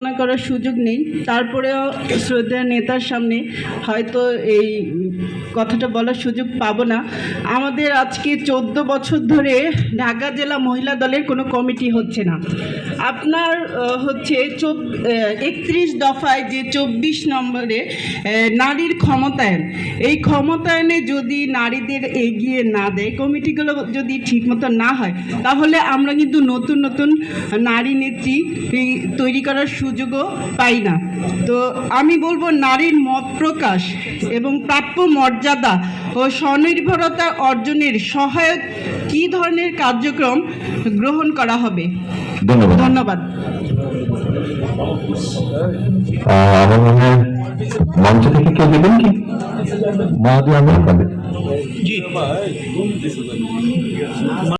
আলোচনা করার সুযোগ নেই। তারপরেও শ্রদ্ধা নেতার সামনে হয়তো এই কথাটা বলার সুযোগ পাবো না। আমাদের আজকে চোদ্দ বছর ধরে ঢাকা জেলা মহিলা দলের কোনো কমিটি হচ্ছে না। আপনার হচ্ছে একত্রিশ দফায় যে চব্বিশ নম্বরে নারীর ক্ষমতায়ন। এই ক্ষমতায়নে যদি নারীদের এগিয়ে না দেয়, কমিটিগুলো যদি ঠিকমতো না হয়, তাহলে আমরা কিন্তু নতুন নতুন নারী নেত্রী তৈরি করার সুযোগও পাই না। তো আমি বলব নারীর মত প্রকাশ এবং প্রাপ্য মর্যাদা ও স্বনির্ভরতা অর্জনের সহায়ক কী ধরনের কার্যক্রম গ্রহণ করা হবে? ধন্যবাদ। ধন্যবাদ। আমার মনে হয় মঞ্চ থেকে কেউ দেবেন কি? মহাদি আমি